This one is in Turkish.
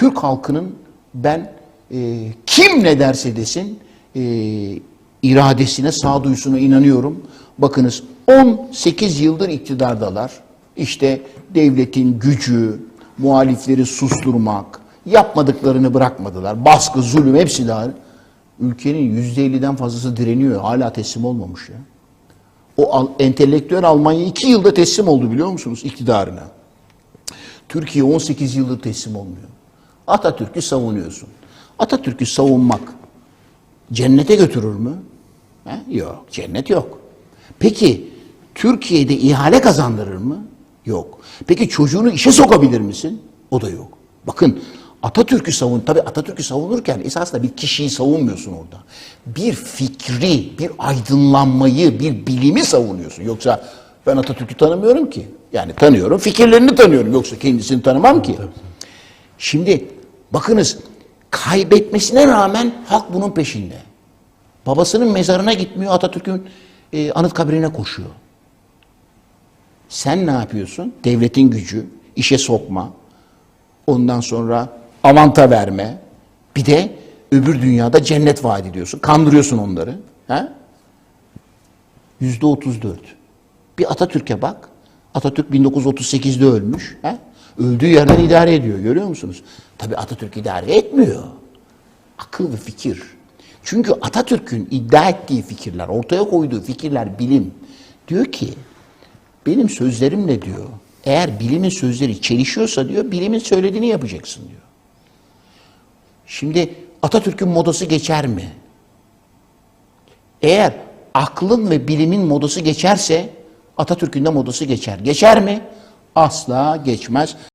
Türk halkının ben e, kim ne derse desin e, iradesine, sağduyusuna inanıyorum. Bakınız 18 yıldır iktidardalar. İşte devletin gücü, muhalifleri susturmak, yapmadıklarını bırakmadılar. Baskı, zulüm hepsi dahil. Ülkenin %50'den fazlası direniyor. Hala teslim olmamış ya. O al- entelektüel Almanya iki yılda teslim oldu biliyor musunuz iktidarına? Türkiye 18 yıldır teslim olmuyor. Atatürk'ü savunuyorsun. Atatürk'ü savunmak cennete götürür mü? He? Yok, cennet yok. Peki Türkiye'de ihale kazandırır mı? Yok. Peki çocuğunu işe sokabilir misin? O da yok. Bakın Atatürk'ü savun, tabii Atatürk'ü savunurken esasında bir kişiyi savunmuyorsun orada. Bir fikri, bir aydınlanmayı, bir bilimi savunuyorsun. Yoksa ben Atatürk'ü tanımıyorum ki. Yani tanıyorum, fikirlerini tanıyorum. Yoksa kendisini tanımam ki. Şimdi bakınız kaybetmesine rağmen halk bunun peşinde. Babasının mezarına gitmiyor Atatürk'ün e, anıt kabrine koşuyor. Sen ne yapıyorsun? Devletin gücü, işe sokma, ondan sonra avanta verme, bir de öbür dünyada cennet vaat ediyorsun. Kandırıyorsun onları. Otuz dört. Bir Atatürk'e bak. Atatürk 1938'de ölmüş. Ha? Öldüğü yerden idare ediyor. Görüyor musunuz? Tabii Atatürk idare etmiyor. Akıl ve fikir. Çünkü Atatürk'ün iddia ettiği fikirler, ortaya koyduğu fikirler bilim. Diyor ki, benim sözlerimle diyor, eğer bilimin sözleri çelişiyorsa diyor, bilimin söylediğini yapacaksın diyor. Şimdi Atatürk'ün modası geçer mi? Eğer aklın ve bilimin modası geçerse Atatürk'ün de modası geçer. Geçer mi? Asla geçmez.